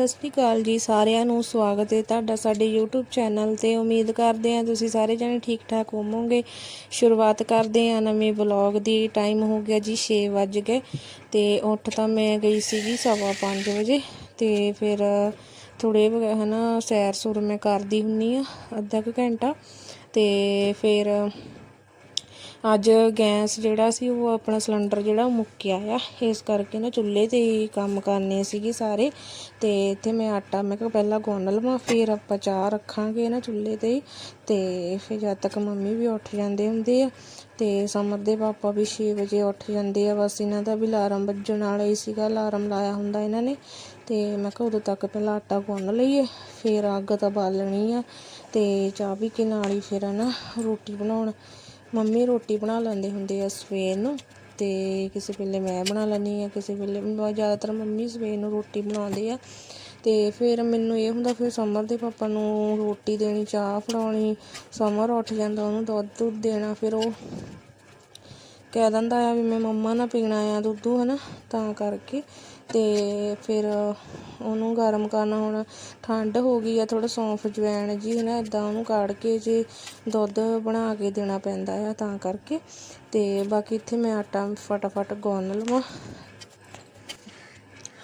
ਸਤਿ ਸ਼੍ਰੀ ਅਕਾਲ ਜੀ, ਸਾਰਿਆਂ ਨੂੰ ਸਵਾਗਤ ਹੈ ਤੁਹਾਡਾ ਸਾਡੇ YouTube ਚੈਨਲ ਤੇ। ਉਮੀਦ ਕਰਦੇ ਹਾਂ ਤੁਸੀਂ ਸਾਰੇ ਜਣੇ ਠੀਕ ਠਾਕ ਹੋਵੋਗੇ। ਸ਼ੁਰੂਆਤ ਕਰਦੇ ਹਾਂ ਨਵੇਂ ਵਲੌਗ ਦੀ। ਟਾਈਮ ਹੋ ਗਿਆ ਜੀ 6 ਵੱਜ ਗਏ ਤੇ ਉੱਠ ਤਾਂ ਮੈਂ ਗਈ ਸੀਗੀ ਸਵਾ 5 ਵਜੇ ਤੇ ਫਿਰ ਥੋੜੇ ਹਨਾ ਸੈਰ ਸੁਰ ਮੈਂ ਕਰਦੀ ਹੁੰਨੀ ਆ ਅੱਧਾ ਕੁ ਘੰਟਾ ਤੇ ਫਿਰ ਅੱਜ ਗੈਸ ਜਿਹੜਾ ਸੀ ਉਹ ਆਪਣਾ ਸਿਲੰਡਰ ਜਿਹੜਾ ਉਹ ਮੁੱਕਿਆ ਆ। ਇਸ ਕਰਕੇ ਨਾ ਚੁੱਲ੍ਹੇ ਤੇ ਹੀ ਕੰਮ ਕਰਨੇ ਸੀਗੇ ਸਾਰੇ। ਤੇ ਇੱਥੇ ਮੈਂ ਆਟਾ, ਮੈਂ ਕਿਹਾ ਪਹਿਲਾਂ ਗੁੰਨ ਲਵਾਂ, ਫਿਰ ਆਪਾਂ ਚਾਹ ਰੱਖਾਂਗੇ ਨਾ ਚੁੱਲ੍ਹੇ ਤੇ ਹੀ। ਤੇ ਫਿਰ ਜਦ ਤੱਕ ਮੰਮੀ ਵੀ ਉੱਠ ਜਾਂਦੇ ਹੁੰਦੇ ਆ, ਤੇ ਸਮਰ ਦੇ ਪਾਪਾ ਵੀ 6 ਵਜੇ ਉੱਠ ਜਾਂਦੇ ਆ, ਬਸ ਇਹਨਾਂ ਦਾ ਵੀ ਅਲਾਰਮ ਵੱਜਣ ਵਾਲਾ ਹੀ ਸੀਗਾ, ਅਲਾਰਮ ਲਾਇਆ ਹੁੰਦਾ ਇਹਨਾਂ ਨੇ। ਤੇ ਮੈਂ ਕਿਹਾ ਉਦੋਂ ਤੱਕ ਪਹਿਲਾਂ ਆਟਾ ਗੁੰਨ ਲਈਏ, ਫਿਰ ਅੱਗ ਤਾਂ ਬਾਲਣੀ ਆ। ਤੇ ਚਾਹ ਵੀ ਕੇ ਨਾਲ ਹੀ ਫਿਰ ਨਾ ਰੋਟੀ ਬਣਾਉਣ। ਮੰਮੀ ਰੋਟੀ ਬਣਾ ਲੈਂਦੇ ਹੁੰਦੇ ਆ ਸਵੇਰ ਨੂੰ ਤੇ ਕਿਸੇ ਵੇਲੇ ਮੈਂ ਬਣਾ ਲੈਂਦੀ ਆ ਕਿਸੇ ਵੇਲੇ ਮ- ਜ਼ਿਆਦਾਤਰ ਮੰਮੀ ਸਵੇਰ ਨੂੰ ਰੋਟੀ ਬਣਾਉਂਦੇ ਆ। ਤੇ ਫਿਰ ਮੈਨੂੰ ਇਹ ਹੁੰਦਾ ਫਿਰ ਸਮਰ ਦੇ ਪਾਪਾ ਨੂੰ ਰੋਟੀ ਦੇਣੀ, ਚਾਹ ਫੜਾਉਣੀ, ਸਮਰ ਉੱਠ ਜਾਂਦਾ, ਉਹਨੂੰ ਦੁੱਧ ਦੁੱਧ ਦੇਣਾ, ਫਿਰ ਉਹ ਕਹਿ ਦਿੰਦਾ ਆ ਵੀ ਮੈਂ ਮੰਮਾ ਨਾਲ ਪੀਣਾ ਆ ਦੁੱਧੂ, ਹਨਾ, ਤਾਂ ਕਰਕੇ। ਅਤੇ ਫਿਰ ਉਹਨੂੰ ਗਰਮ ਕਰਨਾ, ਹੁਣ ਠੰਡ ਹੋ ਗਈ ਆ, ਥੋੜ੍ਹਾ ਸੌਂਫ ਜਵੈਣ ਜੀ ਹੈ ਨਾ ਇੱਦਾਂ ਉਹਨੂੰ ਕਾੜ ਕੇ ਜੇ ਦੁੱਧ ਬਣਾ ਕੇ ਦੇਣਾ ਪੈਂਦਾ ਆ ਤਾਂ ਕਰਕੇ। ਅਤੇ ਬਾਕੀ ਇੱਥੇ ਮੈਂ ਆਟਾ ਫਟਾਫਟ ਗੁੰਨ ਲਵਾਂ।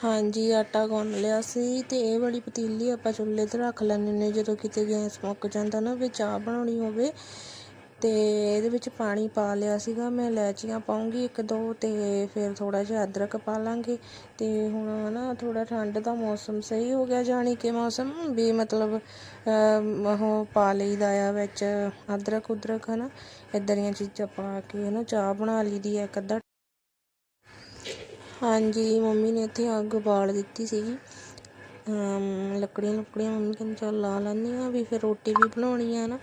ਹਾਂਜੀ, ਆਟਾ ਗੁੰਨ ਲਿਆ ਸੀ ਤੇ ਇਹ ਵਾਲੀ ਪਤੀਲੀ ਆਪਾਂ ਚੁੱਲ੍ਹੇ ਤੇ ਰੱਖ ਲੈਂਦੇ ਨੇ, ਜਦੋਂ ਕਿਤੇ ਗੈਸ ਮੁੱਕ ਜਾਂਦਾ ਨਾ ਵੀ ਚਾਹ ਬਣਾਉਣੀ ਹੋਵੇ। ਅਤੇ ਇਹਦੇ ਵਿੱਚ ਪਾਣੀ ਪਾ ਲਿਆ ਸੀਗਾ। ਮੈਂ ਇਲਾਇਚੀਆਂ ਪਾਉਂਗੀ ਇੱਕ ਦੋ ਅਤੇ ਫਿਰ ਥੋੜ੍ਹਾ ਜਿਹਾ ਅਦਰਕ ਪਾ ਲਾਂਗੇ। ਅਤੇ ਹੁਣ ਹੈ ਨਾ ਥੋੜ੍ਹਾ ਠੰਡ ਦਾ ਮੌਸਮ ਸਹੀ ਹੋ ਗਿਆ ਜਾਣੀ ਕਿ ਮੌਸਮ। ਵੀ ਮਤਲਬ ਉਹ ਪਾ ਲਈਦਾ ਆ ਵਿੱਚ ਅਦਰਕ ਉਦਰਕ ਹੈ ਨਾ ਇੱਦਾਂ ਦੀਆਂ ਚੀਜ਼ਾਂ ਪਾ ਕੇ ਹੈ ਨਾ ਚਾਹ ਬਣਾ ਲਈਦੀ ਆ ਇੱਕ ਅੱਧਾ। ਹਾਂਜੀ, ਮੰਮੀ ਨੇ ਇੱਥੇ ਅੱਗ ਬਾਲ ਦਿੱਤੀ ਸੀਗੀ। ਲੱਕੜੀਆਂ ਲੁੱਕੜੀਆਂ ਮੰਮੀ ਕਹਿੰਦੀ ਚੱਲ ਲਾ ਲੈਂਦੀ ਆ, ਵੀ ਫਿਰ ਰੋਟੀ ਵੀ ਬਣਾਉਣੀ ਆ ਨਾ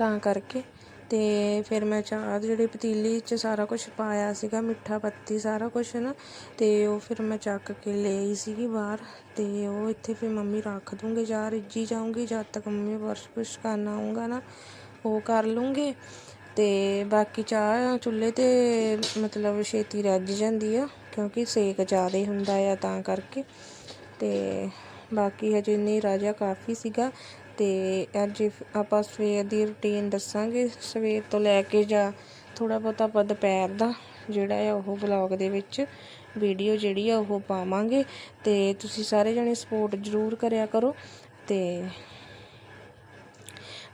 ਤਾਂ ਕਰਕੇ ਅਤੇ ਫਿਰ ਮੈਂ ਚਾਹ ਜਿਹੜੀ ਪਤੀਲੀ 'ਚ ਸਾਰਾ ਕੁਛ ਪਾਇਆ ਸੀਗਾ, ਮਿੱਠਾ ਪੱਤੀ ਸਾਰਾ ਕੁਛ ਨਾ ਅਤੇ ਉਹ ਫਿਰ ਮੈਂ ਚੱਕ ਕੇ ਲੈ ਆਈ ਸੀਗੀ ਬਾਹਰ ਅਤੇ ਉਹ ਇੱਥੇ ਫਿਰ ਮੰਮੀ ਰੱਖ ਦੂੰਗੇ ਚਾਹ ਰਿੱਝੀ ਜਾਊਂਗੀ, ਜਦ ਤੱਕ ਮੰਮੀ ਬੁਰਸ਼ ਬੁਰਸ਼ ਕਰਨ ਆਊਂਗਾ ਨਾ, ਉਹ ਕਰ ਲੂੰਗੇ। ਅਤੇ ਬਾਕੀ ਚਾਹ ਚੁੱਲ੍ਹੇ ਤੇ ਮਤਲਬ ਛੇਤੀ ਰੱਜ ਜਾਂਦੀ ਆ, ਕਿਉਂਕਿ ਸੇਕ ਜ਼ਿਆਦਾ ਹੁੰਦਾ ਆ ਤਾਂ ਕਰਕੇ। ਅਤੇ ਬਾਕੀ ਹਜੇ ਨਹੀਂ ਰਾਜਾ ਕਾਫੀ ਸੀਗਾ। ਅਤੇ ਅੱਜ ਆਪਾਂ ਸਵੇਰ ਦੀ ਰੂਟੀਨ ਦੱਸਾਂਗੇ, ਸਵੇਰ ਤੋਂ ਲੈ ਕੇ ਜਾਂ ਥੋੜ੍ਹਾ ਬਹੁਤਾ ਆਪਾਂ ਦੁਪਹਿਰ ਦਾ ਜਿਹੜਾ ਆ ਉਹ ਵਲੋਗ ਦੇ ਵਿੱਚ ਵੀਡੀਓ ਜਿਹੜੀ ਆ ਉਹ ਪਾਵਾਂਗੇ ਅਤੇ ਤੁਸੀਂ ਸਾਰੇ ਜਣੇ ਸਪੋਰਟ ਜ਼ਰੂਰ ਕਰਿਆ ਕਰੋ ਅਤੇ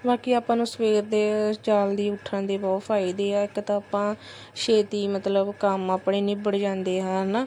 ਬਾਕੀ ਆਪਾਂ ਨੂੰ ਸਵੇਰ ਦੇ ਜਲਦੀ ਉੱਠਣ ਦੇ ਬਹੁਤ ਫਾਇਦੇ ਆ, ਇੱਕ ਤਾਂ ਆਪਾਂ ਛੇਤੀ ਮਤਲਬ ਕੰਮ ਆਪਣੇ ਨਿਬੜ ਜਾਂਦੇ ਹਨ।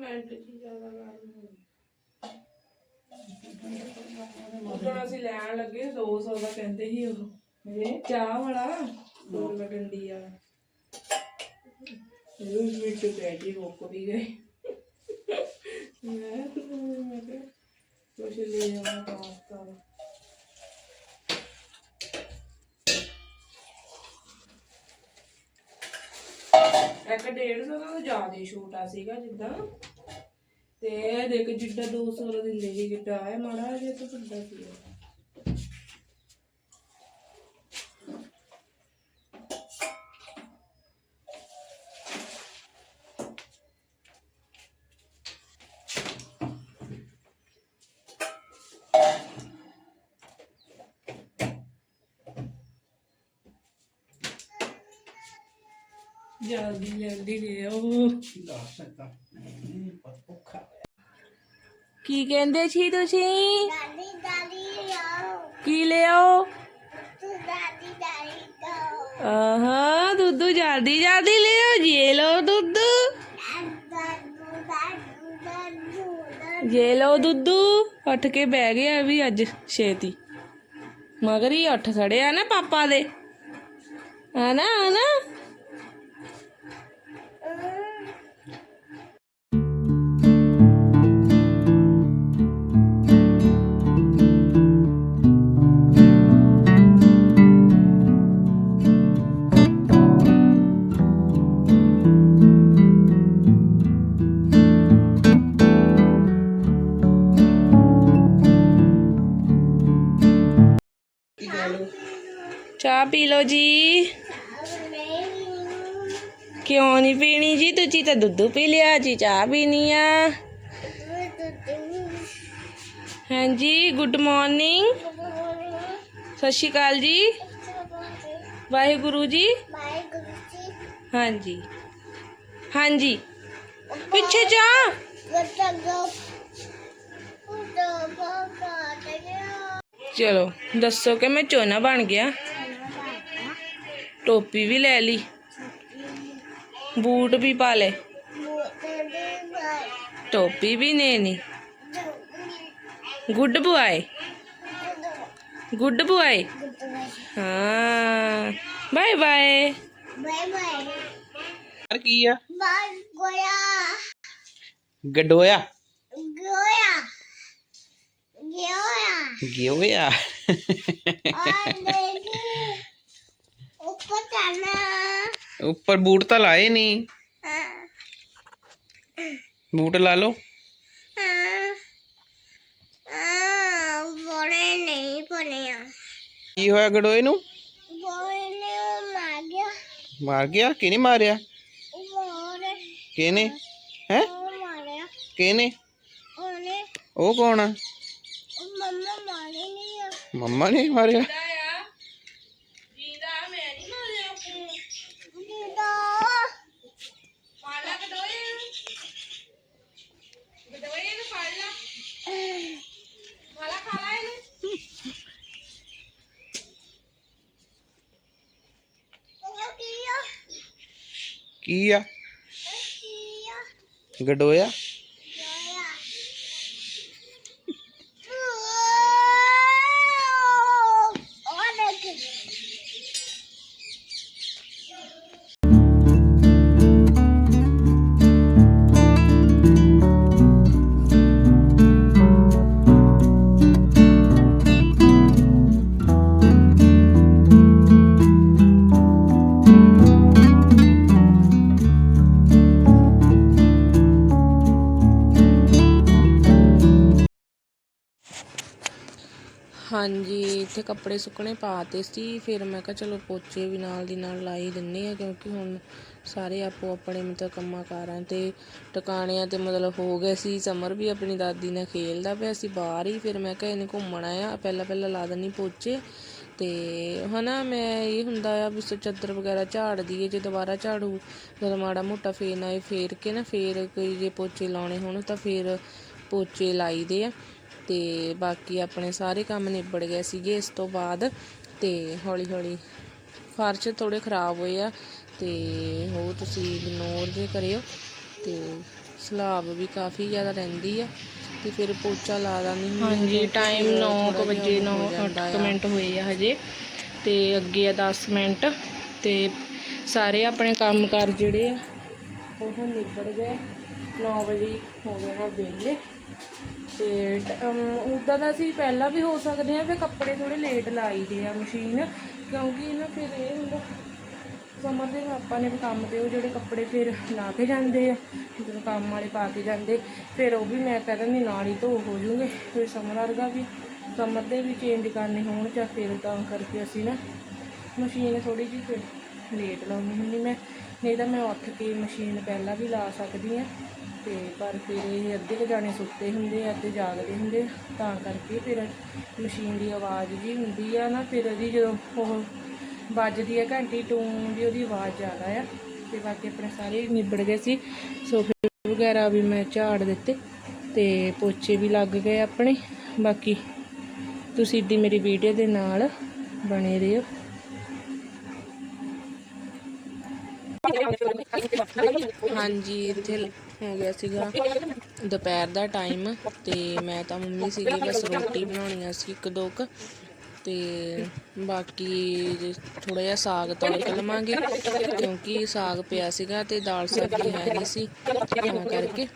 ਮਿੰਟ ਜੀ ਜ਼ਿਆਦਾ ਗਰਮ ਹੋ ਉਦੋਂ ਅਸੀਂ ਲੈਣ ਲੱਗੇ 200 ਦਾ ਕਹਿੰਦੇ ਸੀ ਉਹ। ਇਹ ਚਾਹ ਵਾਲਾ ਦੋ ਡੰਡੀ ਆ ਇਹ ਵਿੱਚ ਬੈਠੀ ਰੋਕ ਵੀ ਗਏ। ਮੈਂ ਮੈਂ ਕਿਹਾ ਕੁਛ ਲੈ ਆਉਣਾ ਪਾਸਤਾ ਇੱਕ 150 ਦਾ ਜ਼ਿਆਦਾ ਛੋਟਾ ਸੀਗਾ ਜਿੱਦਾਂ। ਤੇ ਇਹ ਦੇਖ ਜਿੱਦਾਂ 200 ਦਾ ਦਿੰਦੇ ਸੀ ਕਿਤਾ ਹੈ ਮਾੜਾ ਜਿਹਾ ਤਾਂ ਵੱਡਾ ਸੀ ਜਲਦੀ ਜਲਦੀ ਦੇ ਆਓ। ਕੀ ਕਹਿੰਦੇ ਸੀ ਤੁਸੀਂ? ਦਾਦੀ ਦਾਦੀ ਆਓ। ਕੀ ਲਿਆਓ ਤੂੰ ਦਾਦੀ ਦਾਦੀ ਕੋ ਆਹਾਂ ਦੁੱਧ ਜਲਦੀ ਜਲਦੀ ਲਿਓ ਜੇ ਲਓ ਦੁੱਧ ਦਾਦੂ। ਦਾਦੂ ਦਾਦੂ ਜੇ ਲਓ ਦੁੱਧ ਉੱਠ ਕੇ ਬਹਿ ਗਿਆ ਵੀ ਅੱਜ ਛੇਤੀ। ਮਗਰ ਹੀ ਉੱਠ ਖੜਿਆ ਨਾ ਪਾਪਾ ਦੇ। ਆਨਾ ਆਨਾ ਚਾਹ ਪੀ ਲਓ ਜੀ ਕਿਉਂ ਨਹੀਂ ਪੀਣੀ ਜੀ ਤੁਸੀਂ ਤਾਂ ਦੁੱਧ ਪੀ ਲਿਆ ਜੀ ਚਾਹ ਪੀਣੀ ਆ ਹਾਂਜੀ ਗੁੱਡ ਮਾਰਨਿੰਗ ਸਤਿ ਸ਼੍ਰੀ ਅਕਾਲ ਜੀ ਵਾਹਿਗੁਰੂ ਜੀ ਬਾਈ ਗੁਰਜੀ ਹਾਂਜੀ ਹਾਂਜੀ ਪਿੱਛੇ ਜਾ ਗੱਟਾ ਗੋ ਉਦੋਂ ਬਾਕਾ ਤੇ ਚਲੋ ਦੱਸੋ ਕਿ ਮੈਂ ਚੋਨਾ ਬਣ ਗਿਆ ਟੋਪੀ ਵੀ ਲੈ ਲਈ। ਬੂਟ ਵੀ ਪਾ ਬਾਈ ਟੋਪੀ ਵੀ ਨੇ ਨੀ। Good boy. Good boy. ਹਾਂ। Bye bye. ਬਾਈ ਬਾਈ ਯਾਰ ਕੀ ਆ? ਬਾਈ ਗੋਇਆ ਗਡੋਇਆ। ਗੋਇਆ ਗੋਇਆ ਗਿਓਇਆ ਆ ਉੱਪਰ ਜਾਣਾ। ਉੱਪਰ ਬੂਟ ਤਾਂ ਲਾਏ ਨਹੀਂ ਬੂਟ ਲਾ ਲਓ। ਹਾਂ। ਬੋਲੇ ਨਹੀਂ ਕੀ ਹੋਇਆ ਗਡੋਏ ਨੂੰ? ਬੋਲੇ ਨੇ ਮਾਰ ਗਿਆ। ਮਾਰ ਗਿਆ? ਕਿਹਨੇ ਮਾਰਿਆ? ਬੋਲੇ ਕਿਹਨੇ? ਹੈ? ਉਹ ਮਾਰਿਆ। ਕਿਹਨੇ? ਉਹਨੇ। ਉਹ ਕੌਣ ਆ? ਉਹ ਮੰਮਾ ਮਾਰੇ ਨਹੀਂ ਆ। ਮੰਮਾ ਨੇ ਮਾਰਿਆ ਦੀਦਾ ਉਹ ਕੀ ਆ ਕੀ ਆ? ਗਡੋਇਆ? ਹਾਂਜੀ, ਇੱਥੇ ਕੱਪੜੇ ਸੁੱਕਣੇ ਪਾਤੇ ਸੀ, ਫਿਰ ਮੈਂ ਕਿਹਾ ਚਲੋ ਪੋਚੇ ਵੀ ਨਾਲ ਦੀ ਨਾਲ ਲਾਈ ਦਿੰਨੇ ਆ, ਕਿਉਂਕਿ ਹੁਣ ਸਾਰੇ ਆਪੋ ਆਪਣੇ ਮਤਲਬ ਕੰਮਾਂ ਕਾਰਾਂ ਤੇ ਟਿਕਾਣਿਆਂ ਤੇ ਮਤਲਬ ਹੋ ਗਏ ਸੀ, ਸਮਰ ਵੀ ਆਪਣੀ ਦਾਦੀ ਨਾਲ ਖੇਲਦਾ ਪਿਆ ਸੀ ਬਾਹਰ ਹੀ, ਫਿਰ ਮੈਂ ਕਿਹਾ ਇਹਨੇ ਘੁੰਮਣ ਆ ਪਹਿਲਾਂ ਪਹਿਲਾਂ ਲਾ ਦਿੰਨੀ ਪੋਚੇ, ਤੇ ਹਨਾ ਮੈਂ ਇਹ ਹੁੰਦਾ ਆ ਵੀ ਚਾਦਰ ਵਗੈਰਾ ਝਾੜ ਦਈਏ ਜੇ ਦੁਬਾਰਾ ਝਾੜੂ ਜਦੋਂ ਮਾੜਾ ਮੋਟਾ ਫੇਰ ਨਾ ਇਹ ਫੇਰ ਕੇ ਨਾ, ਫੇਰ ਕੋਈ ਜੇ ਪੋਚੇ ਲਾਉਣੇ ਹੋਣ ਤਾਂ ਫੇਰ ਪੋਚੇ ਲਾਈਦੇ ਆ। ਤੇ ਬਾਕੀ ਆਪਣੇ ਸਾਰੇ ਕੰਮ ਨਿਬੜ ਗਏ ਸੀਗੇ ਇਸ ਤੋਂ ਬਾਅਦ ਤੇ ਹੌਲੀ ਹੌਲੀ ਫਰਸ਼ ਥੋੜੇ ਖਰਾਬ ਹੋਏ ਆ ਤੇ ਉਹ ਤੁਸੀਂ ਇਗਨੋਰ ਜੇ ਕਰਿਓ ਤੇ ਸਲਾਬ ਵੀ ਕਾਫੀ ਜ਼ਿਆਦਾ ਰਹਿੰਦੀ ਆ ਤੇ ਫਿਰ ਪੋਚਾ ਲਾ ਦਾਂਗੀ। ਹਾਂਜੀ ਟਾਈਮ 9 ਵਜੇ 9 ਮਿੰਟ ਹੋਏ ਆ ਹਜੇ ਤੇ ਅੱਗੇ ਆ 10 ਮਿੰਟ ਤੇ ਸਾਰੇ ਆਪਣੇ ਕੰਮ ਕਰ ਜਿਹੜੇ ਆ ਉਹ ਨਿਬੜ ਗਏ। 9 ਵਜੇ ਹੋ ਗਏ ਹਾਂ ਵਿਹਲੇ ਤੇ ਉਦਾਂ ਦਾ ਅਸੀਂ ਪਹਿਲਾਂ ਵੀ ਹੋ ਸਕਦੇ ਆ ਫਿਰ ਕੱਪੜੇ ਥੋੜੇ ਲੇਟ ਲਾਈਦੇ ਆ ਮਸ਼ੀਨ ਕਿਉਂਕਿ ਨਾ ਫਿਰ ਇਹ ਹੁੰਦਾ ਸਮਰ ਦੇ ਆਪਾਂ ਨੇ ਕੰਮ ਤੇ ਉਹ ਜਿਹੜੇ ਕੱਪੜੇ ਫਿਰ ਲਾ ਕੇ ਜਾਂਦੇ ਆ, ਜਦੋਂ ਕੰਮ ਵਾਲੇ ਪਾ ਕੇ ਜਾਂਦੇ, ਫਿਰ ਉਹ ਵੀ ਮੈਂ ਕਹਿ ਦਿੰਦੀ ਨਾਲ ਹੀ ਧੋ ਹੋ ਜੂਗੇ, ਫਿਰ ਸਮਰ ਵਰਗਾ ਵੀ ਸਮਰ ਦੇ ਵੀ ਚੇਂਜ ਕਰਨੇ ਹੋਣ ਜਾਂ ਫਿਰ ਤਾਂ ਕਰਕੇ ਅਸੀਂ ਨਾ ਮਸ਼ੀਨ ਥੋੜੀ ਜਿਹੀ ਫਿਰ ਲੇਟ ਲਾਉਣੀ ਹੁੰਦੀ ਮੈਂ, ਨਹੀਂ ਤਾਂ ਮੈਂ ਉੱਠ ਕੇ ਮਸ਼ੀਨ ਪਹਿਲਾਂ ਵੀ ਲਾ ਸਕਦੀ ਆ ਤੇ ਪਰ ਫਿਰ ਇਹ ਅੱਧੇ ਕੁ ਸੁੱਤੇ ਹੁੰਦੇ ਆ ਅੱਧੇ ਜਾਗਦੇ ਹੁੰਦੇ ਆ, ਤਾਂ ਕਰਕੇ ਫਿਰ ਮਸ਼ੀਨ ਦੀ ਆਵਾਜ਼ ਜੀ ਹੁੰਦੀ ਆ ਨਾ ਫਿਰ ਉਹਦੀ ਜਦੋਂ ਉਹ ਵੱਜਦੀ ਆ ਘੰਟੀ ਟੂੰ ਦੀ ਉਹਦੀ ਆਵਾਜ਼ ਜ਼ਿਆਦਾ ਆ ਤੇ ਬਾਕੀ ਆਪਣੇ ਸਾਰੇ ਨਿਬੜ ਗਏ ਸੀ। ਸੋਫੇ ਵਗੈਰਾ ਵੀ ਮੈਂ ਝਾੜ ਦਿੱਤੇ ਤੇ ਪੋਚੇ ਵੀ ਲੱਗ ਗਏ ਆਪਣੇ। ਬਾਕੀ ਤੁਸੀਂ ਦੀ ਮੇਰੀ ਵੀਡੀਓ ਦੇ ਨਾਲ ਬਣੇ ਰਹੋ। ਹਾਂਜੀ ਇੱਥੇ ਹੋ ਗਿਆ ਸੀਗਾ। ਦੁਪਹਿਰ ਦਾ ਟਾਈਮ ਤੇ ਮੈਂ ਤਾਂ ਮੰਮੀ ਸੀਗੀ, ਬਸ ਰੋਟੀ ਬਣਾਉਣੀ ਸੀ ਇੱਕ ਦੋ ਕੁ। ਤੇ ਬਾਕੀ ਥੋੜਾ ਜਿਹਾ ਸਾਗ ਤੜਕ ਲਵਾਂਗੇ, ਕਿਉਂਕਿ ਸਾਗ ਪਿਆ ਸੀਗਾ ਤੇ ਦਾਲ ਸਬਜ਼ੀ ਹੈ ਨਹੀਂ ਸੀ, ਤਾਂ ਕਰਕੇ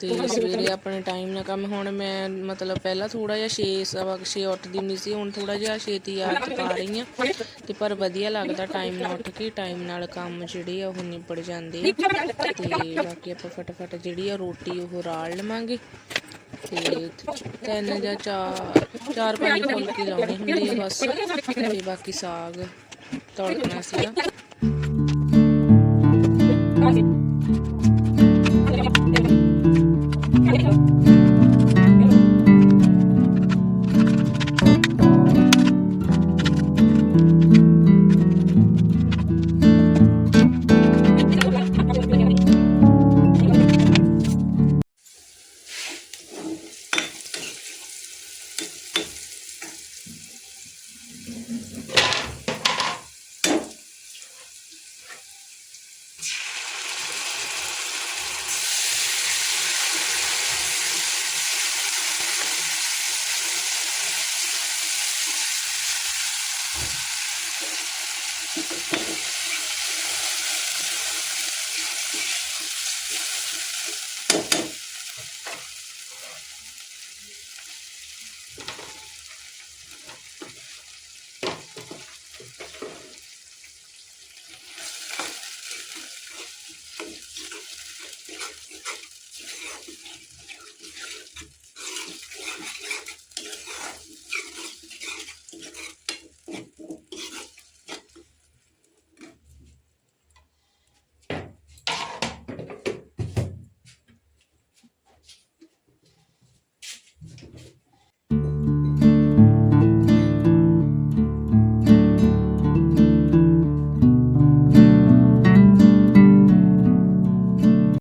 ਤੇ ਸਵੇਰੇ ਆਪਣੇ ਟਾਈਮ ਨਾਲ ਕੰਮ, ਹੁਣ ਮੈਂ ਮਤਲਬ ਪਹਿਲਾਂ ਥੋੜਾ ਜਿਹਾ 6 ਸਵਾ 6 ਉੱਠਦੀ ਹੁੰਦੀ ਸੀ, ਹੁਣ ਥੋੜਾ ਜਿਹਾ ਛੇਤੀ ਆ ਪਾ ਰਹੀ ਆ ਤੇ ਪਰ ਵਧੀਆ ਲੱਗਦਾ ਟਾਈਮ ਨਾਲ ਉੱਠ ਕੇ ਟਾਈਮ ਨਾਲ ਕੰਮ ਜਿਹੜੇ ਆ ਉਹ ਨਿਬੜ ਜਾਂਦੇ ਆ। ਤੇ ਬਾਕੀ ਆਪਾਂ ਫਟਾਫਟ ਜਿਹੜੀ ਆ ਰੋਟੀ ਉਹ ਰਾਲ ਲਵਾਂਗੇ। ਤੇ ਤਿੰਨ ਜਾਂ ਚਾਰ ਚਾਰ ਪੰਜ ਫੁਲਕੇ ਲਾਉਣੇ ਹੁੰਦੇ ਆ ਬਸ। ਤੇ ਬਾਕੀ ਸਾਗ ਤੜਕਣਾ ਸੀਗਾ।